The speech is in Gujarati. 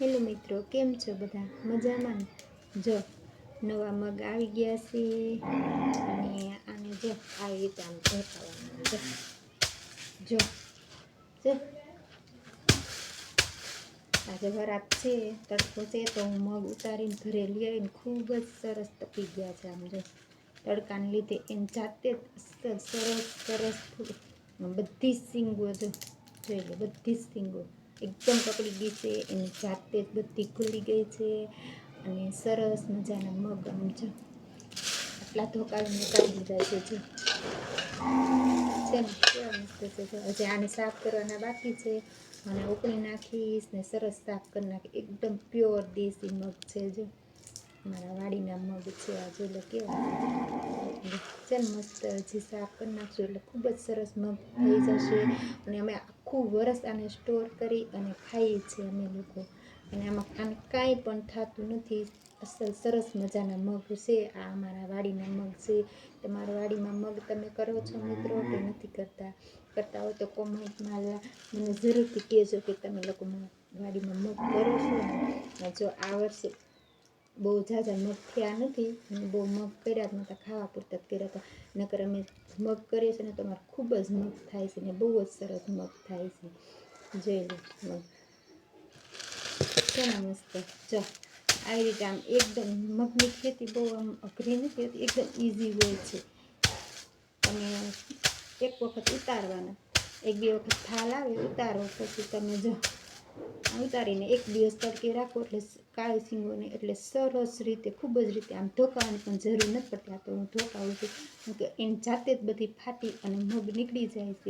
હેલો મિત્રો, કેમ છો બધા? મજામાં? જો, નવા મગ આવી ગયા છે અને આને જો આવી રીતે આમ ઢોકાવાનું જો જો. આજે વરાપ છે, તડકો છે, તો હું મગ ઉતારીને ઘરે લઈ આવીને ખૂબ જ સરસ તપી ગયા છે આમ જો. તડકાને લીધે એને જાતે સરસ સરસ બધી જ સિંગો જો, જોઈ લે, બધી જ સિંગો. એકદમ પકડી ગઈ છે એની જાતે જ બધી ખુલી ગઈ છે અને સરસ મજાના મગ આમ છે આટલા ધોકાવીને ઉતારી દીધા છે જો. છે ને છે હજી આને સાફ કરવાના બાકી છે. અને ઉકળી નાખીશ ને સરસ સાફ કરી નાખી એકદમ પ્યોર દેશી મગ છે જો. મારા વાડીના મગ છે આ જો લો કેવા ચાલ મસ્ત હજી સાફ કરી નાખશું એટલે ખૂબ જ સરસ મગ થઈ જશે. અને અમે આખું વરસ આને સ્ટોર કરી અને ખાઈએ છીએ અમે લોકો. અને આમાં આને કાંઈ પણ થતું નથી. અસલ સરસ મજાના મગ છે. આ અમારા વાડીના મગ છે. તમારા વાડીમાં મગ તમે કરો છો મિત્રો કે નથી કરતા? કરતા હોય તો કોમેન્ટમાં મને જરૂરથી કહેજો કે તમે લોકો વાડીમાં મગ કરો છો જો આ વર્ષે બહુ ઝાઝા મગ થયા નથી અને બહુ મગ કર્યા જ નહોતા ખાવા પૂરતા કર્યા હતા. નકર અમે મગ કરીએ છીએ ને તો અમારે ખૂબ જ મગ થાય છે ને બહુ જ સરસ મગ થાય છે. જોઈ લો મગ. છે મસ્ત. જો આવી રીતે આમ એકદમ મગની ખેતી બહુ આમ અઘરી નથી હોતી, એકદમ ઇઝી હોય છે. તમે એક વખત ઉતારવાના. એક બે વખત થાલ આવે, ઉતારો પછી તમે જો ઉતારીને એક દિવસ તડકે રાખો એટલે કાળી સિંગોને એટલે સરસ રીતે, ખૂબ જ રીતે આમ ધોકાવાની પણ જરૂર નથી પડતી. આ તો હું ધોકાવું છું કે એની જાતે જ બધી ફાટી અને મગ નીકળી જાય છે.